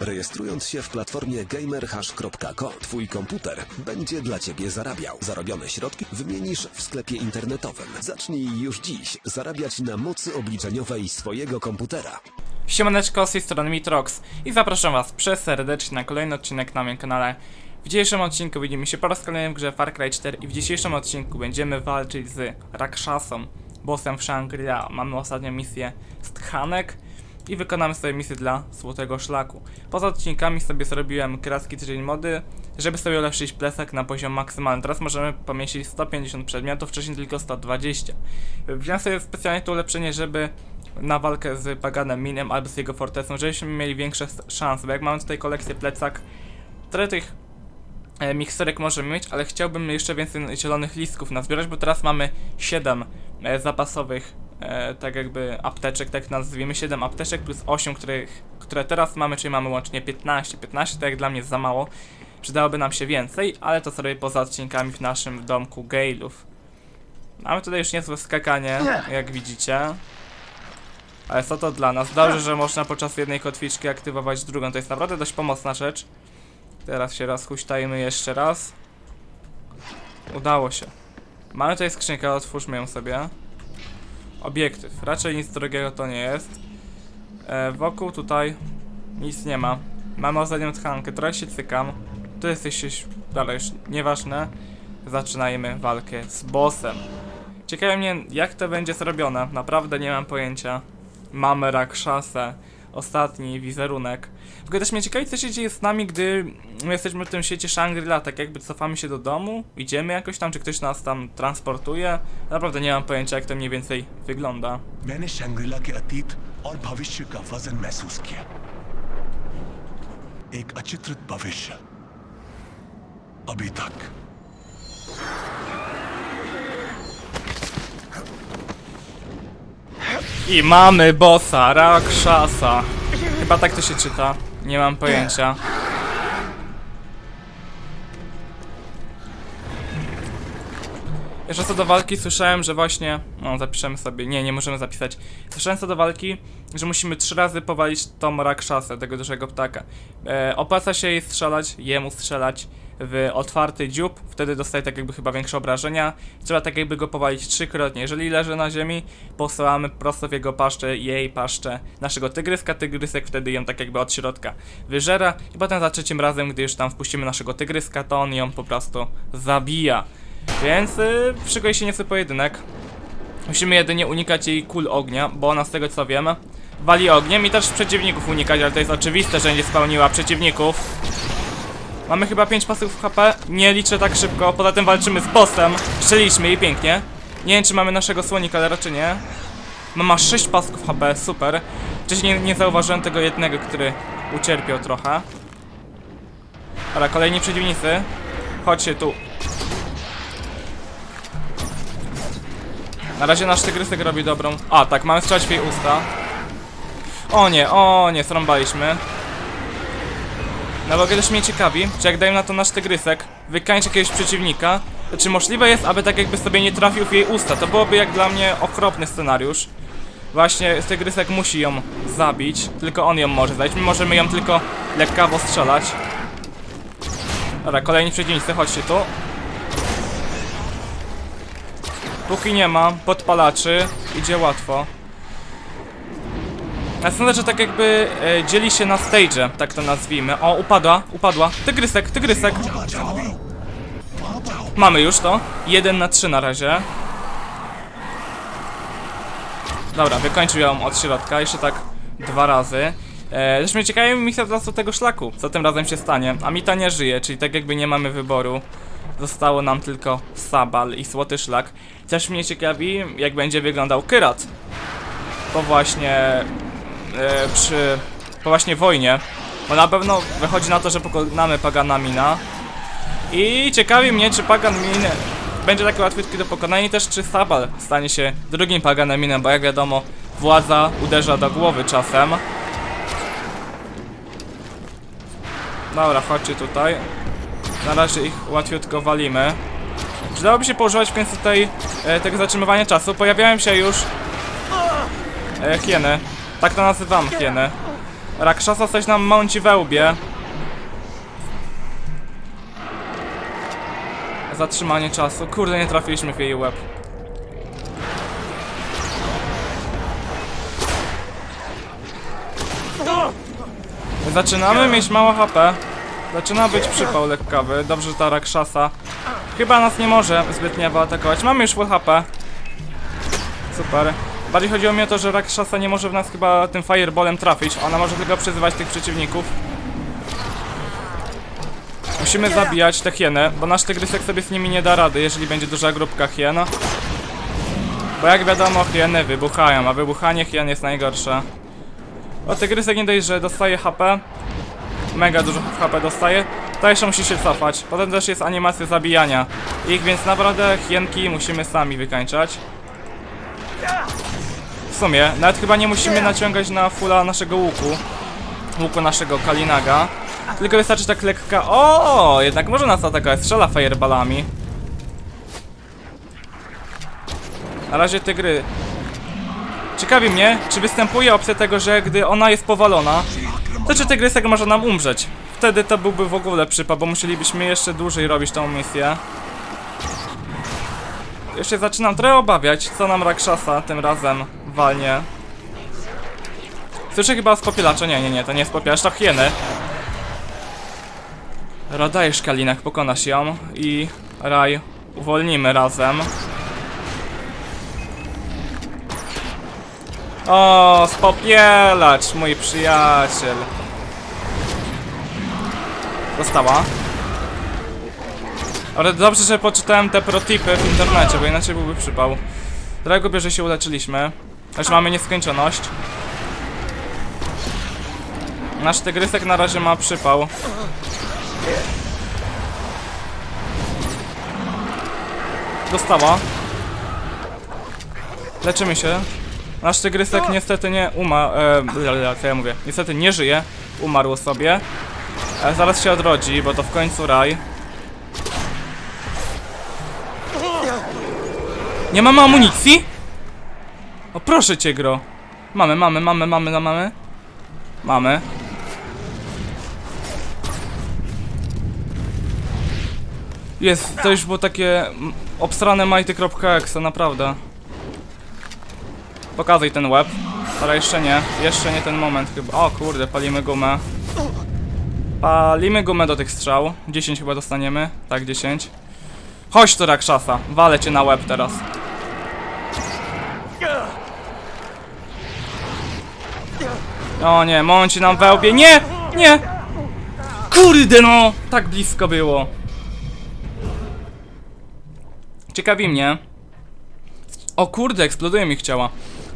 Rejestrując się w platformie gamerhash.com, twój komputer będzie dla ciebie zarabiał. Zarobione środki wymienisz w sklepie internetowym. Zacznij już dziś zarabiać na mocy obliczeniowej swojego komputera. Siemaneczko, z tej strony Mitrox i zapraszam was przeserdecznie na kolejny odcinek na moim kanale. W dzisiejszym odcinku widzimy się po raz kolejny w grze Far Cry 4 i w dzisiejszym odcinku będziemy walczyć z Rakshasą, bossem w Shangri-La. Mamy ostatnią misję z Tchanek i wykonamy sobie misję dla Złotego Szlaku. Poza odcinkami sobie zrobiłem kraski tydzień mody, żeby sobie ulepszyć plecak na poziom maksymalny. Teraz możemy pomieścić 150 przedmiotów, wcześniej tylko 120. Wziąłem sobie specjalnie to ulepszenie, żeby na walkę z Paganem Minem albo z jego fortecą, żebyśmy mieli większe szanse, bo jak mamy tutaj kolekcję plecak, trochę tych e, mikserek możemy mieć, ale chciałbym jeszcze więcej zielonych listków nazbierać, bo teraz mamy 7 e, zapasowych, e, tak jakby apteczek, tak nazwijmy, 7 apteczek plus 8, których, które teraz mamy, czyli mamy łącznie 15. 15 to jak dla mnie jest za mało, przydałoby nam się więcej, ale to zrobię poza odcinkami w naszym domku Gailów. Mamy tutaj już niezłe skakanie, jak widzicie. Ale co to dla nas? Dobrze, że można podczas jednej kotwiczki aktywować drugą. To jest naprawdę dość pomocna rzecz. Teraz się raz huśtajmy jeszcze raz. Udało się. Mamy tutaj skrzynkę, otwórzmy ją sobie. Obiektyw. Raczej nic drogiego to nie jest. E, wokół tutaj nic nie ma. Mamy ostatnią tkankę, trochę się cykam. Tu jest coś dalej już nieważne. Zaczynajmy walkę z bossem. Ciekawi mnie, jak to będzie zrobione. Naprawdę nie mam pojęcia. Mamy Rakshasę. Ostatni wizerunek. W ogóle też mnie ciekawi, co się dzieje z nami, gdy my jesteśmy w tym świecie Shangri-La. Tak jakby cofamy się do domu, idziemy jakoś tam, czy ktoś nas tam transportuje. Naprawdę nie mam pojęcia, jak to mniej więcej wygląda. मैंने शंग्रिला के अतीत और भविष्य का वजन महसूस किया एक अचित्रित भविष्य अभी तक I mamy bossa, Rakshasa. Chyba tak to się czyta. Nie mam pojęcia. Jeszcze co do walki słyszałem, że właśnie... No, zapiszemy sobie. Nie, nie możemy zapisać. Słyszałem co do walki, że musimy trzy razy powalić tą Rakshasę, tego dużego ptaka. E, opłaca się jej strzelać, jemu strzelać w otwarty dziób, wtedy dostaje tak jakby chyba większe obrażenia. Trzeba tak jakby go powalić trzykrotnie. Jeżeli leży na ziemi, posyłamy prosto w jego paszczę, jej paszczę naszego tygryska. Tygrysek wtedy ją tak jakby od środka wyżera i potem za trzecim razem, gdy już tam wpuścimy naszego tygryska, to on ją po prostu zabija. Więc yy, szykuje się nieco pojedynek. Musimy jedynie unikać jej kul ognia, bo ona z tego co wiem wali ogniem i też przeciwników unikać, ale to jest oczywiste, że nie spełniła przeciwników. Mamy chyba 5 pasów HP, nie liczę tak szybko, poza tym walczymy z bossem. Strzeliśmy jej pięknie. Nie wiem czy mamy naszego słonika, ale raczej nie. Ma 6 pasków HP, super. Wcześniej nie, nie zauważyłem tego jednego, który ucierpiał trochę. Ale kolejni przeciwnicy. Chodźcie tu. Na razie nasz tygrysek robi dobrą. A, tak, mamy strzelać w jej usta. O nie, o nie, srąbaliśmy. No bo też mnie ciekawi, czy jak dają na to nasz tygrysek, wykańczy jakiegoś przeciwnika, czy możliwe jest, aby tak jakby sobie nie trafił w jej usta? To byłoby jak dla mnie okropny scenariusz. Właśnie tygrysek musi ją zabić, tylko on ją może zabić. My możemy ją tylko lekkawo strzelać. Dobra, kolejni przeciwnicy, chodźcie tu. Póki nie ma podpalaczy, idzie łatwo. Ja sądzę, że tak jakby e, dzieli się na stage, tak to nazwijmy. O, upadła, upadła. Tygrysek, tygrysek. Mamy już to. 1 na 3 na razie. Dobra, wykończył ją od środka, jeszcze tak dwa razy. E, też mnie ciekawi misja dla tego szlaku, co tym razem się stanie. A Mita nie żyje, czyli tak jakby nie mamy wyboru. Zostało nam tylko Sabal i Złoty Szlak. Też mnie ciekawi, jak będzie wyglądał Kyrat. Po właśnie e, przy po właśnie wojnie, bo na pewno wychodzi na to, że pokonamy Pagana Mina i ciekawi mnie, czy Pagan Min będzie taki łatwiejski do pokonania i też czy Sabal stanie się drugim Paganem Minem, bo jak wiadomo władza uderza do głowy czasem. Dobra, chodźcie tutaj. Na razie ich łatwiutko walimy. Przydałoby się poużywać w końcu tutaj e, tego zatrzymywania czasu. Pojawiają się już e, hieny. Tak to nazywam hieny. Rakshasa coś nam mąci we łbie. Zatrzymanie czasu. Kurde, nie trafiliśmy w jej łeb. Zaczynamy mieć mało HP. Zaczyna być przypał lekkawy. Dobrze, że ta Rakshasa chyba nas nie może zbytnio wyatakować. Mamy już full HP. Super. Bardziej chodziło mi o to, że Rakshasa nie może w nas chyba tym fireballem trafić. Ona może tylko przyzywać tych przeciwników. Musimy zabijać te hieny, bo nasz tygrysek sobie z nimi nie da rady, jeżeli będzie duża grupka hien. Bo jak wiadomo, hieny wybuchają, a wybuchanie hien jest najgorsze. O, tygrysek nie dość, że dostaje HP. Mega dużo HP dostaje. To jeszcze musi się cofać. Potem też jest animacja zabijania ich, więc naprawdę hienki musimy sami wykańczać. W sumie, nawet chyba nie musimy naciągać na fulla naszego łuku. Łuku naszego Kalinaga. Tylko wystarczy tak lekka... O, jednak może nas atakować. Strzela fireballami. Na razie tygry. Ciekawi mnie, czy występuje opcja tego, że gdy ona jest powalona, to czy tygrysek może nam umrzeć. Wtedy to byłby w ogóle przypał, bo musielibyśmy jeszcze dłużej robić tą misję. Już się zaczynam trochę obawiać, co nam Rakshasa tym razem walnie. Słyszę chyba z popielacza. Nie, nie, nie, to nie jest popielacz, to hieny. Radajesz Kalinek, pokonasz ją i Raj uwolnimy razem. O, spopielacz, mój przyjaciel. Dostała. Ale dobrze, że poczytałem te protipy w internecie, bo inaczej byłby przypał. Dlatego bierze się uleczyliśmy. Już mamy nieskończoność. Nasz tygrysek na razie ma przypał. Dostała. Leczymy się. Nasz tygrysek niestety nie umarł. E, co ja mówię? Niestety nie żyje. Umarł sobie. E, zaraz się odrodzi, bo to w końcu raj. Nie mamy amunicji? O proszę cię, gro. Mamy, mamy, mamy, mamy, no, mamy. Mamy. Jest, to już było takie obsrane majty.exe, naprawdę. Pokazuj ten łeb. Ale jeszcze nie, jeszcze nie ten moment chyba. O kurde, palimy gumę. Palimy gumę do tych strzał. 10 chyba dostaniemy. Tak, 10. Chodź tu Rakshasa, walę cię na łeb teraz. O nie, mąci nam wełbie. Nie! Nie! Kurde no! Tak blisko było. Ciekawi mnie. O kurde, eksploduje mi chciała.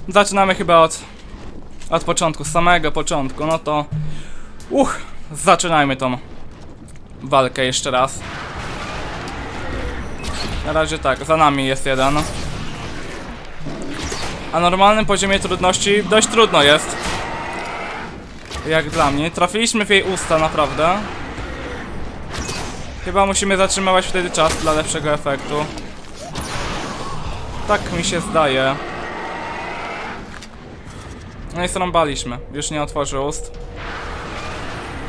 Zaczynamy chyba od... Od początku, samego początku, no to... Uch, zaczynajmy tą walkę jeszcze raz. Na razie tak, za nami jest jeden. A normalnym poziomie trudności dość trudno jest. Jak dla mnie. Trafiliśmy w jej usta, naprawdę. Chyba musimy zatrzymywać wtedy czas dla lepszego efektu. Tak mi się zdaje. No i srąbaliśmy. Już nie otworzy ust.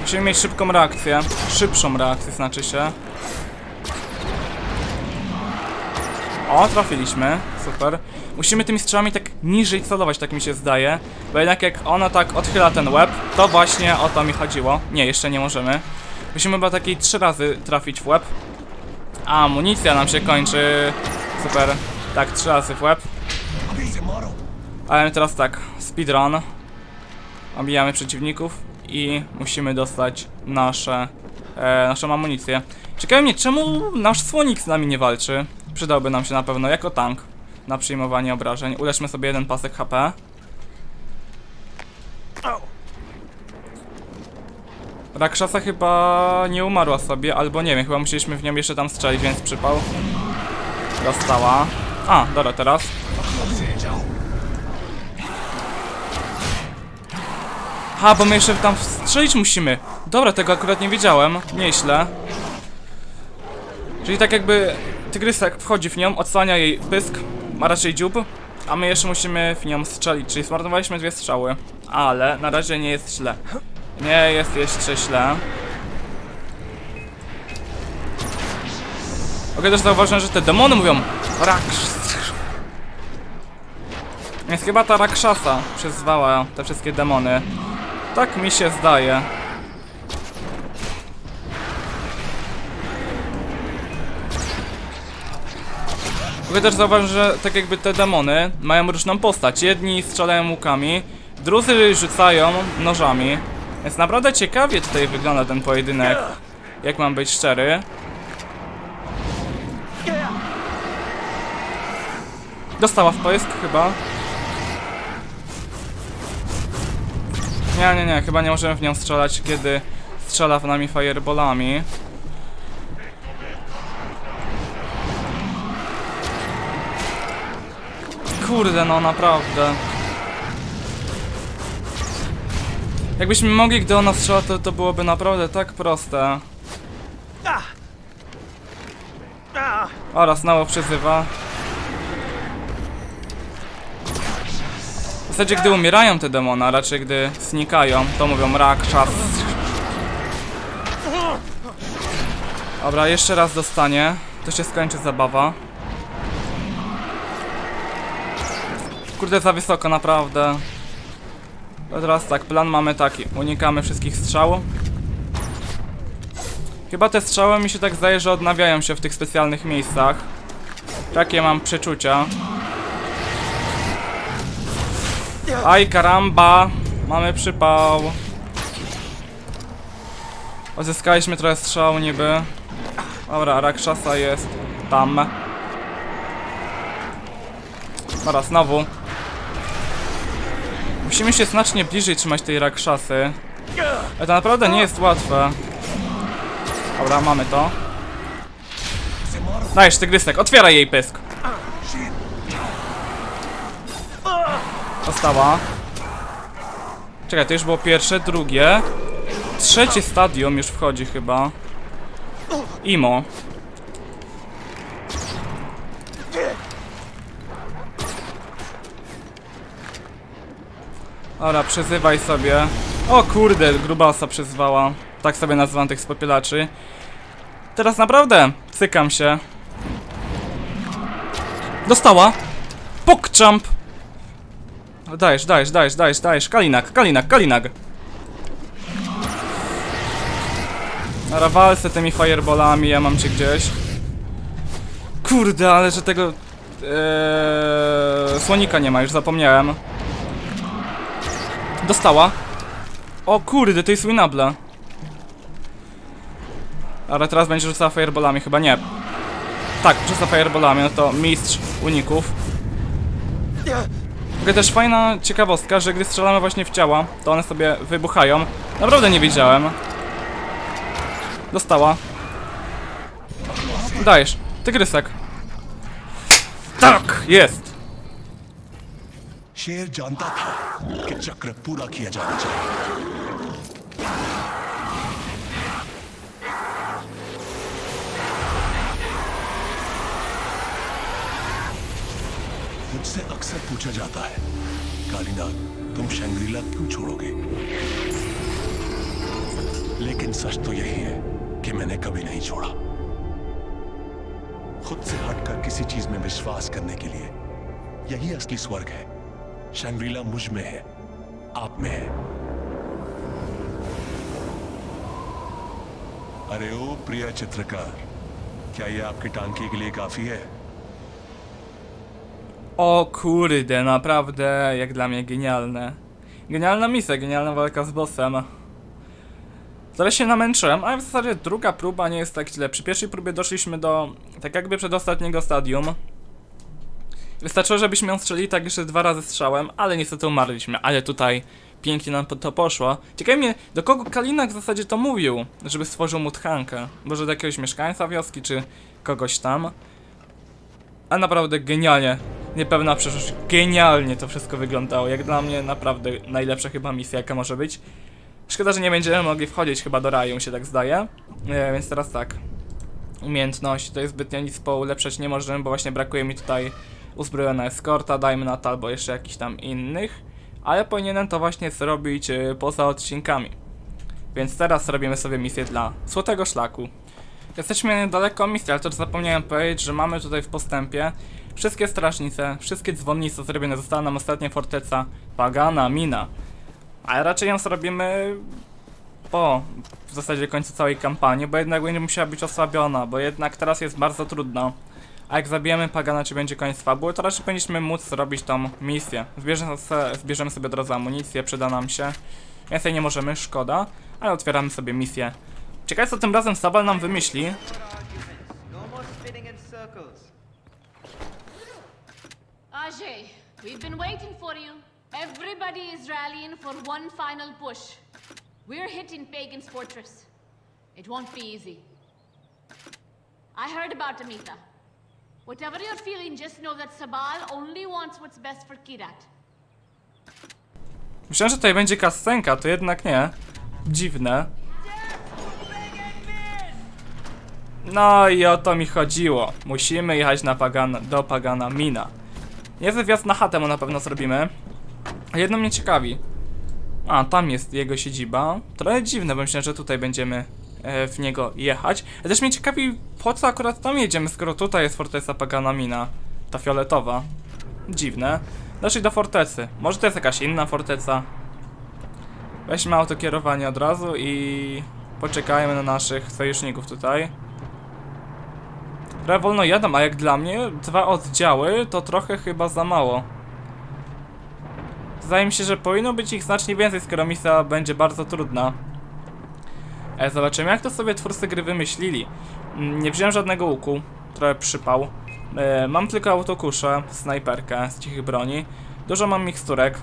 Musimy mieć szybką reakcję. Szybszą reakcję, znaczy się. O, trafiliśmy. Super. Musimy tymi strzałami tak niżej celować, tak mi się zdaje. Bo jednak jak ona tak odchyla ten łeb, to właśnie o to mi chodziło. Nie, jeszcze nie możemy. Musimy chyba takiej trzy razy trafić w łeb. A, amunicja nam się kończy. Super. Tak, trzy razy w łeb. Ale teraz tak, speedrun. Obijamy przeciwników i musimy dostać nasze, e, naszą amunicję. Ciekawe mnie, czemu nasz słonik z nami nie walczy? Przydałby nam się na pewno jako tank na przyjmowanie obrażeń. Uleczmy sobie jeden pasek HP. Rakshasa chyba nie umarła sobie, albo nie wiem, chyba musieliśmy w nią jeszcze tam strzelić, więc przypał. Dostała. A, dobra, teraz. Ha, bo my jeszcze tam strzelić musimy. Dobra, tego akurat nie wiedziałem. Nieźle. Czyli tak jakby tygrysek wchodzi w nią, odsłania jej pysk, a raczej dziób. A my jeszcze musimy w nią strzelić, czyli zmarnowaliśmy dwie strzały. Ale na razie nie jest źle. Nie jest jeszcze źle. Okej, też zauważyłem, że te demony mówią Raksz. Więc chyba ta Rakshasa przyzwała te wszystkie demony. Tak mi się zdaje. Mogę też zauważyć, że tak jakby te demony mają różną postać. Jedni strzelają łukami, drudzy rzucają nożami. Więc naprawdę ciekawie tutaj wygląda ten pojedynek. Jak mam być szczery. Dostała w pojsk chyba. Nie, nie, nie, chyba nie możemy w nią strzelać, kiedy strzela w nami fireballami. Kurde, no naprawdę. Jakbyśmy mogli, gdy ona strzela, to, to byłoby naprawdę tak proste. Oraz znowu przyzywa. W zasadzie, gdy umierają te demona, raczej gdy znikają, to mówią rak, szas. Dobra, jeszcze raz dostanie. To się skończy zabawa. Kurde, za wysoko, naprawdę. To teraz tak, plan mamy taki. Unikamy wszystkich strzał. Chyba te strzały mi się tak zdaje, że odnawiają się w tych specjalnych miejscach. Takie mam przeczucia. Aj, karamba! Mamy przypał. Odzyskaliśmy trochę strzał niby. Dobra, Rakshasa jest tam. Dobra, znowu. Musimy się znacznie bliżej trzymać tej Rakshasy. Ale to naprawdę nie jest łatwe. Dobra, mamy to. Dajesz, tygrysek, otwieraj jej pysk. Dostała. Czekaj, to już było pierwsze, drugie. Trzecie stadium już wchodzi chyba. Imo. Dobra, przyzywaj sobie. O kurde, grubasa przyzwała. Tak sobie nazywam tych spopielaczy. Teraz naprawdę cykam się. Dostała! Pokczamp! Dajesz, dajesz, dajesz, dajesz, dajesz. Kalinak, Kalinak, Kalinak. Dobra, wal se tymi fireballami, ja mam cię gdzieś. Kurde, ale że tego... Eee, słonika nie ma, już zapomniałem. Dostała. O kurde, to jest Winable. Ale teraz będzie rzucała fireballami, chyba nie. Tak, rzuca fireballami, no to mistrz uników. Mogę też fajna ciekawostka, że gdy strzelamy właśnie w ciała, to one sobie wybuchają. Naprawdę nie wiedziałem. Dostała. Dajesz. Tygrysek. Tak, jest. शेर जानता था कि चक्र पूरा किया जाना चाहिए मुझसे अक्सर पूछा जाता है। कालीनाग तुम शंग्रीला क्यों छोड़ोगे? लेकिन सच तो यही है कि मैंने कभी नहीं छोड़ा। खुद से हटकर किसी चीज़ में विश्वास करने के लिए। यही असली स्वर्ग है। शंग्रीला मुझमें है। आप में है। अरे ओ प्रिय चित्रकार, क्या ये आपकी टांकी के लिए काफ़ी है? O kurde, naprawdę, jak dla mnie genialne. Genialna misja, genialna walka z bossem. Zaraz się namęczyłem, ale w zasadzie druga próba nie jest tak źle. Przy pierwszej próbie doszliśmy do, tak jakby przedostatniego stadium. Wystarczyło, żebyśmy ją strzelili tak jeszcze dwa razy strzałem, ale niestety umarliśmy. Ale tutaj pięknie nam to poszło. Ciekawi mnie, do kogo Kalinak w zasadzie to mówił, żeby stworzył mu tchankę. Może do jakiegoś mieszkańca wioski, czy kogoś tam. A naprawdę genialnie. Niepewna przyszłość. Genialnie to wszystko wyglądało. Jak dla mnie naprawdę najlepsza chyba misja jaka może być. Szkoda, że nie będziemy mogli wchodzić chyba do raju, się tak zdaje. E, więc teraz tak. Umiejętność, to jest zbytnio nic poulepszać nie możemy, bo właśnie brakuje mi tutaj uzbrojona eskorta, dajmy na to, albo jeszcze jakichś tam innych, ale powinienem to właśnie zrobić y, poza odcinkami. Więc teraz robimy sobie misję dla Złotego Szlaku. Jesteśmy niedaleko misji, ale też zapomniałem powiedzieć, że mamy tutaj w postępie wszystkie strażnice, wszystkie dzwonnice zrobione. Została nam ostatnia forteca Pagana, Mina. Ale raczej ją zrobimy po w zasadzie końcu całej kampanii, bo jednak będzie musiała być osłabiona, bo jednak teraz jest bardzo trudno. A jak zabijemy Pagana, czy będzie koniec fabuły, to raczej powinniśmy móc zrobić tą misję. Zbierzemy, se, zbierzemy sobie od razu amunicję, przyda nam się. Więcej nie możemy, szkoda, ale otwieramy sobie misję. Ciekawe co tym razem Sabal nam wymyśli. Ajay, we've been waiting for you. Everybody is rallying for one final push. We're hitting Pagan's fortress. It won't be easy. I heard about Amita. Whatever you're feeling, just know that Sabal only wants what's best for Kirat. Myślałem, że tutaj będzie kascenka, to jednak nie. Dziwne. No i o to mi chodziło. Musimy jechać na Pagana, do Pagana Mina. Niezły wjazd na chatę mu na pewno zrobimy. Jedno mnie ciekawi. A, tam jest jego siedziba. Trochę dziwne, bo myślę, że tutaj będziemy e, w niego jechać. Ale też mnie ciekawi, po co akurat tam jedziemy, skoro tutaj jest forteca Pagana Mina. Ta fioletowa. Dziwne. Doszli do fortecy. Może to jest jakaś inna forteca. Weźmy autokierowanie od razu i poczekajmy na naszych sojuszników tutaj. Trochę wolno jadą, a jak dla mnie dwa oddziały to trochę chyba za mało. Zdaje mi się, że powinno być ich znacznie więcej, skoro misja będzie bardzo trudna. E, zobaczymy jak to sobie twórcy gry wymyślili. Mm, Nie wziąłem żadnego łuku, trochę przypał. E, mam tylko autokuszę, snajperkę z cichych broni. Dużo mam miksturek.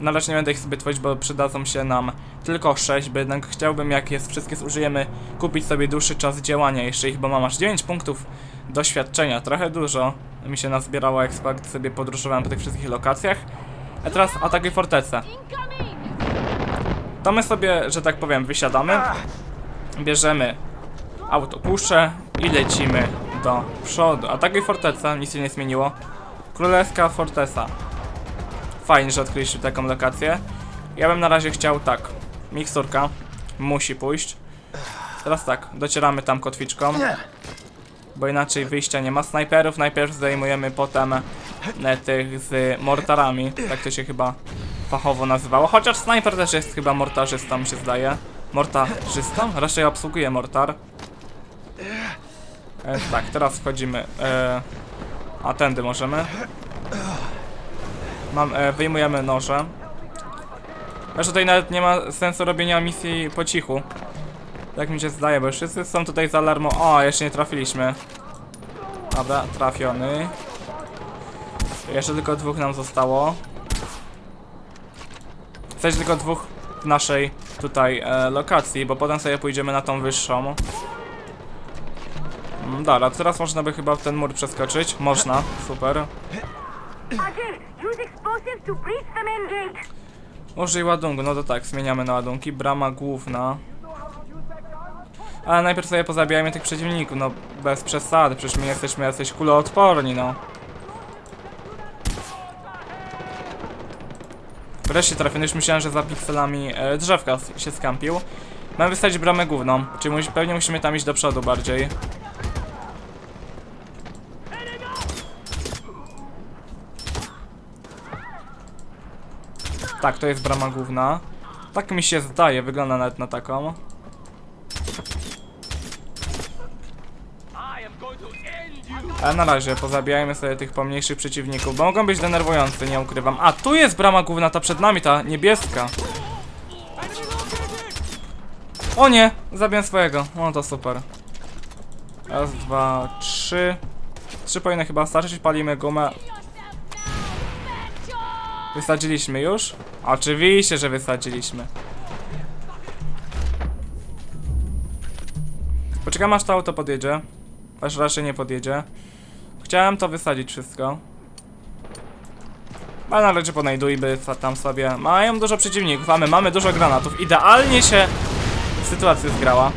Na razie nie będę ich sobie tworzyć, bo przydadzą się nam tylko 6, bo jednak chciałbym, jak jest wszystkie zużyjemy, kupić sobie dłuższy czas działania jeszcze ich, bo mam aż 9 punktów doświadczenia, trochę dużo mi się nazbierało, jak sobie podróżowałem po tych wszystkich lokacjach. A teraz atakuj fortecę. To my sobie, że tak powiem, wysiadamy, bierzemy autopuszę i lecimy do przodu. Atakuj forteca, nic się nie zmieniło. Królewska forteca. Fajnie, że odkryliśmy taką lokację. Ja bym na razie chciał tak. Miksturka musi pójść. Teraz tak, docieramy tam kotwiczką. Bo inaczej wyjścia nie ma. Snajperów najpierw zdejmujemy, potem e, tych z mortarami. Tak to się chyba fachowo nazywało. Chociaż snajper też jest chyba mortarzystą, mi się zdaje. Mortarzystą? Raczej obsługuje mortar. E, tak, teraz wchodzimy. E, a tędy możemy. Mam, e, wyjmujemy noże. Aż tutaj nawet nie ma sensu robienia misji po cichu. Tak mi się zdaje, bo wszyscy są tutaj za alarmą. O, jeszcze nie trafiliśmy. Dobra, trafiony. Jeszcze tylko dwóch nam zostało. W sensie tylko dwóch w naszej tutaj e, lokacji, bo potem sobie pójdziemy na tą wyższą. Mm, Dobra, teraz można by chyba ten mur przeskoczyć. Można, super. Użyj ładunku, no to tak, zmieniamy na ładunki. Brama główna. Ale najpierw sobie pozabijajmy tych przeciwników, no bez przesady, przecież my jesteśmy jacyś kuloodporni, no. Wreszcie trafiony, już myślałem, że za pikselami e, drzewka się skampił. Mamy wystawić bramę główną, czyli pewnie musimy tam iść do przodu bardziej. Tak, to jest brama główna. Tak mi się zdaje, wygląda nawet na taką. Ale na razie pozabijajmy sobie tych pomniejszych przeciwników, bo mogą być denerwujący, nie ukrywam. A, tu jest brama główna, ta przed nami, ta niebieska. O nie! Zabiłem swojego. O, to super. Raz, dwa, trzy. Trzy powinny chyba starczyć, palimy gumę. Wysadziliśmy już? Oczywiście, że wysadziliśmy. Poczekam aż to auto podjedzie. Aż raczej nie podjedzie. Chciałem to wysadzić wszystko. A na razie ponajdujmy tam sobie. Mają dużo przeciwników, a my mamy dużo granatów. Idealnie się sytuacja zgrała.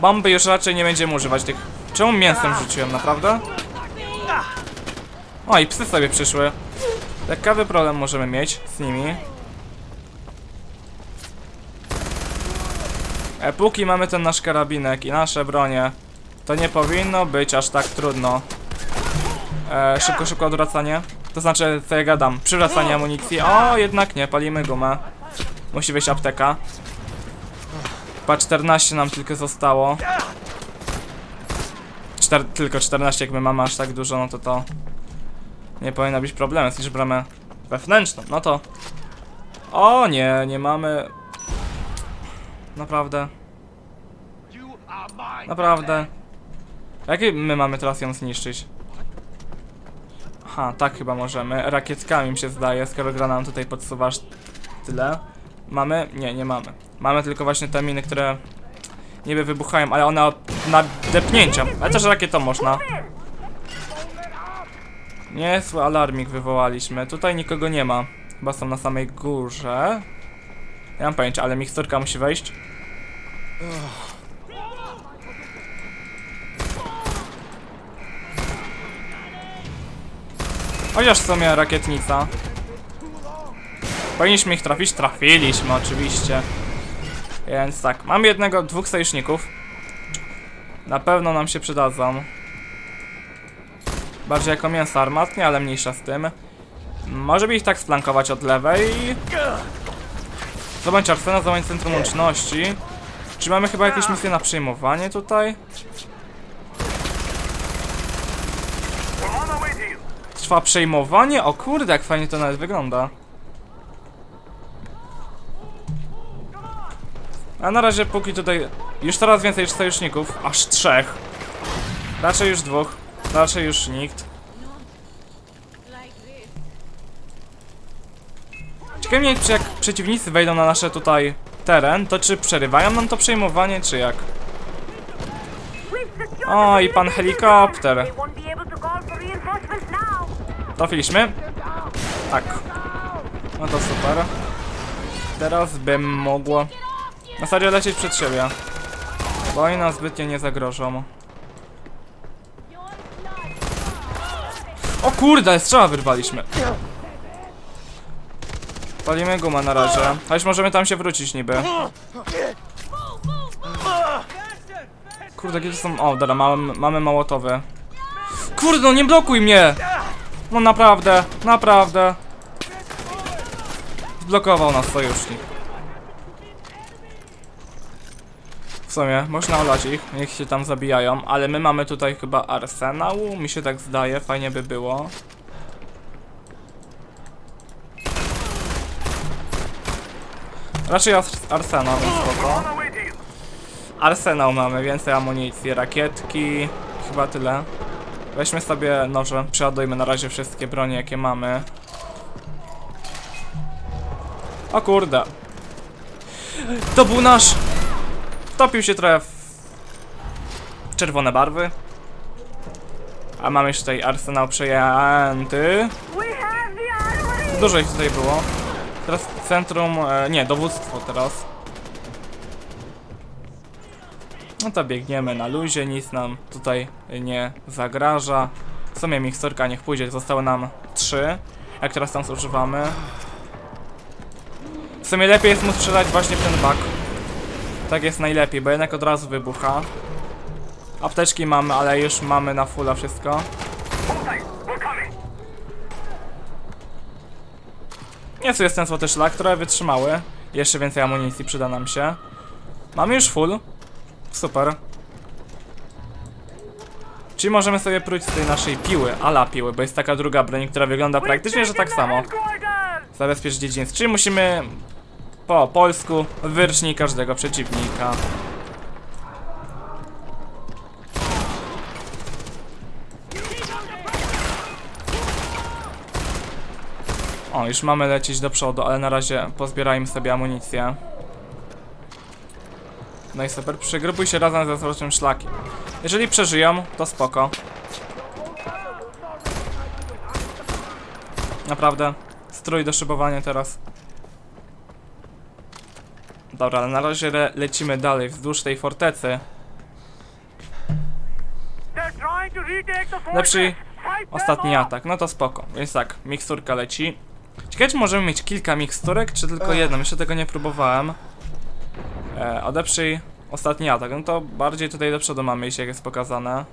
Bomby już raczej nie będziemy używać tych Czemu mięsem rzuciłem, naprawdę? O, i psy sobie przyszły. Ciekawy problem możemy mieć z nimi. E, mamy ten nasz karabinek i nasze bronie, to nie powinno być aż tak trudno. E, szybko, szybko odwracanie. To znaczy, co ja gadam, przywracanie amunicji. O, jednak nie, palimy gumę. Musi wyjść apteka. Chyba 14 nam tylko zostało. Czter tylko 14, jak my mamy aż tak dużo, no to to nie powinno być problemu. Jest bramę wewnętrzną, no to... O nie, nie mamy... Naprawdę. Naprawdę. Jakie my mamy teraz ją zniszczyć? Aha, tak chyba możemy. Rakietkami mi się zdaje, skoro gra nam tutaj podsuwasz tyle. Mamy? Nie, nie mamy. Mamy tylko właśnie te miny, które niby wybuchają, ale one od nadepnięcia. Ale też rakietą można. Niezły alarmik wywołaliśmy. Tutaj nikogo nie ma. Chyba są na samej górze. Nie mam pojęcia, ale miksturka musi wejść. Chociaż w sumie rakietnica. Powinniśmy ich trafić? Trafiliśmy oczywiście. Więc tak, mam jednego, dwóch sojuszników. Na pewno nam się przydadzą. Bardziej jako mięso armatnie, ale mniejsza z tym. Może by ich tak splankować od lewej. Zobacz Arsena, zobacz Centrum Łączności. Czy mamy chyba jakieś misje na przejmowanie tutaj? Trwa przejmowanie? O kurde, jak fajnie to nawet wygląda. A na razie póki tutaj już coraz więcej sojuszników, aż trzech. Raczej już dwóch, raczej już nikt. Ciekawe mnie, czy jak przeciwnicy wejdą na nasze tutaj teren, to czy przerywają nam to przejmowanie, czy jak? O, i pan helikopter. Trafiliśmy? Tak. No to super. Teraz bym mogło na serio lecieć przed siebie. Bo oni zbytnio nie zagrożą. O kurde, strzała wyrwaliśmy. Palimy gumę na razie. Choć możemy tam się wrócić niby. Kurde, gdzie są... O, dobra, mamy, mamy małotowy. Kurde, no nie blokuj mnie! No naprawdę, naprawdę. Zblokował nas sojusznik. W sumie, można olać ich, niech się tam zabijają, ale my mamy tutaj chyba arsenał, mi się tak zdaje, fajnie by było. Raczej ars arsenał, spoko. Arsenał mamy, więcej amunicji, rakietki, chyba tyle. Weźmy sobie noże, przeładujmy na razie wszystkie bronie jakie mamy. O kurde. To był nasz... Wtopił się trochę w... czerwone barwy. A mamy jeszcze tutaj arsenał przejęty. Dużo ich tutaj było. Teraz centrum... E, nie, dowództwo teraz. No to biegniemy na luzie, nic nam tutaj nie zagraża. W sumie miksturka niech pójdzie, zostały nam trzy. Jak teraz tam zużywamy. W sumie lepiej jest mu strzelać właśnie ten bak. Tak jest najlepiej, bo jednak od razu wybucha. Apteczki mamy, ale już mamy na fulla wszystko. Jest jest ten złoty szlak, które wytrzymały. Jeszcze więcej amunicji przyda nam się. Mamy już full. Super. Czyli możemy sobie próć z tej naszej piły, ala piły, bo jest taka druga broń, która wygląda praktycznie, że tak samo. Zabezpieczyć dziedziniec. Czyli musimy po polsku wyrżnij każdego przeciwnika. O, już mamy lecieć do przodu, ale na razie pozbierajmy sobie amunicję. No i super, przygrupuj się razem ze złoczym szlakiem. Jeżeli przeżyją, to spoko. Naprawdę, strój do szybowania teraz. Dobra, ale na razie le lecimy dalej wzdłuż tej fortecy. Lepszy ostatni atak, no to spoko. Więc tak, miksturka leci. Ciekawe, czy możemy mieć kilka miksturek, czy tylko jedną? Jeszcze tego nie próbowałem. E, odeprzyj ostatni atak, no to bardziej tutaj do przodu mamy iść, jak jest pokazane.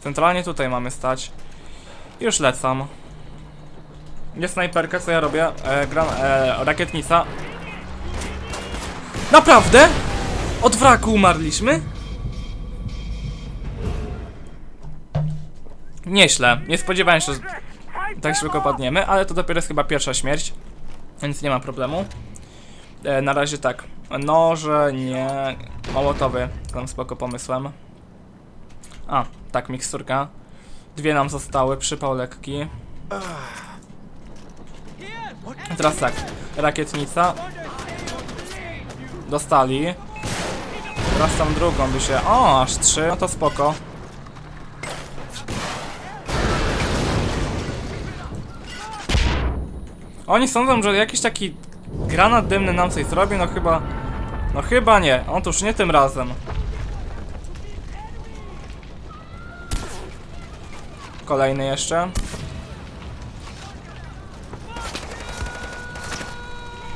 Centralnie tutaj mamy stać. Już lecam. Jest snajperka, co ja robię? E, gram, e, rakietnica. Naprawdę? Od wraku umarliśmy? Nieźle. Nie spodziewałem się, że tak szybko padniemy, ale to dopiero jest chyba pierwsza śmierć, więc nie ma problemu. E, na razie tak. Noże, nie. Mołotowy, tam spoko pomysłem. A, tak, miksturka. Dwie nam zostały, przypał lekki. Teraz tak, rakietnica. Dostali. Teraz tam drugą by się... O, aż trzy, no to spoko. Oni sądzą, że jakiś taki granat dymny nam coś zrobi, no chyba... No chyba nie, otóż nie tym razem. Kolejny jeszcze.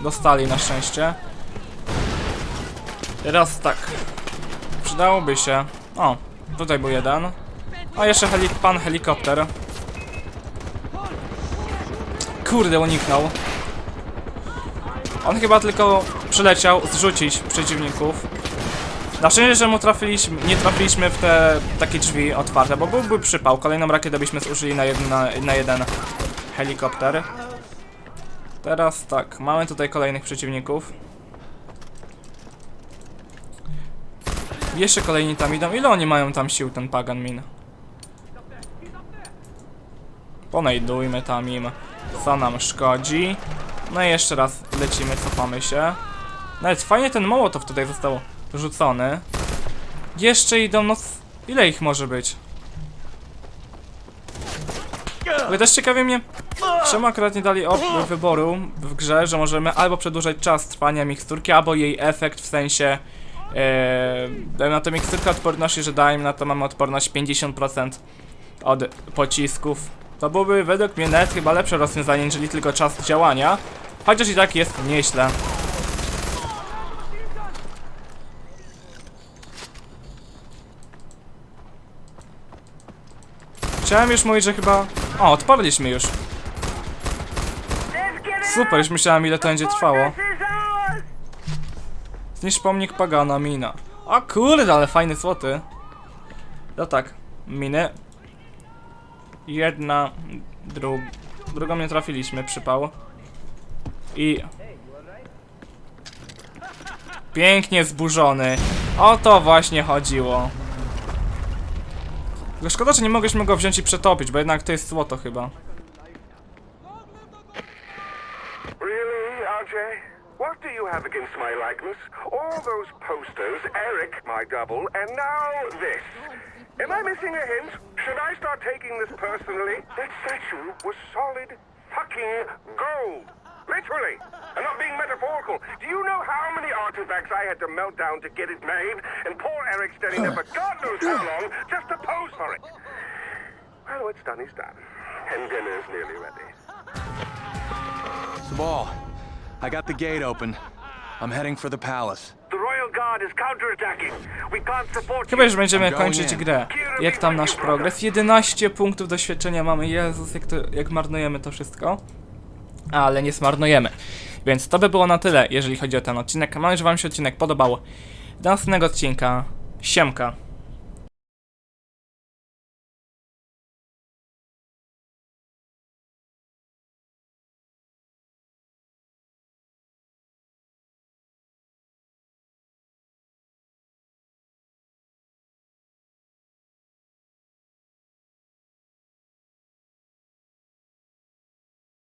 Dostali na szczęście. Teraz tak. Przydałoby się... O, tutaj był jeden. O, jeszcze helik pan helikopter. Kurde, uniknął. On chyba tylko przyleciał zrzucić przeciwników. Na szczęście, że mu trafiliśmy, nie trafiliśmy w te takie drzwi otwarte, bo byłby przypał. Kolejną rakietę byśmy zużyli na, na jeden helikopter. Teraz tak, mamy tutaj kolejnych przeciwników. Jeszcze kolejni tam idą. Ile oni mają tam sił, ten Pagan Min? Ponajdujmy tam im, co nam szkodzi. No i jeszcze raz lecimy, cofamy się. Nawet fajnie ten mołotow tutaj został rzucony. Jeszcze idą, no... Ile ich może być? Ale też ciekawie mnie, czemu akurat nie dali wyboru w grze, że możemy albo przedłużać czas trwania miksturki, albo jej efekt w sensie... Yy, na to miksturkę odporności, że daje im na to mamy odporność 50% od pocisków. To byłoby według mnie nawet chyba lepsze rozwiązanie, niżeli tylko czas działania. Chociaż i tak jest nieźle. Chciałem już mówić, że chyba... O, odparliśmy już. Super, już myślałem ile to będzie trwało. Zniszcz pomnik Pagana, mina. O kurde, ale fajne słoty. No tak, miny. Jedna, drug... Drugą nie trafiliśmy, przypał. I... Pięknie zburzony. O to właśnie chodziło. Szkoda, że nie mogliśmy go wziąć i przetopić, bo jednak to jest złoto chyba. Really, RJ? What do you have against my likeness? All those posters, Eric, my double, and now this. Am I missing a hint? Should I start taking this personally? That statue was solid fucking gold. Literally. I'm not being metaphorical. Do you know how many artifacts I had to melt down to get it made? And poor Eric standing there for God knows how long just to pose for it. Well, what's done is done. And dinner's nearly ready. Sabal, I got the gate open. I'm heading for the palace. The Royal Guard is counterattacking. We can't support Chyba you. już będziemy kończyć grę. Jak tam nasz progres? 11 punktów doświadczenia mamy. Jezus, jak, to, jak marnujemy to wszystko. Ale nie zmarnujemy. Więc to by było na tyle, jeżeli chodzi o ten odcinek. Mam nadzieję, że wam się odcinek podobał. Do następnego odcinka. Siemka.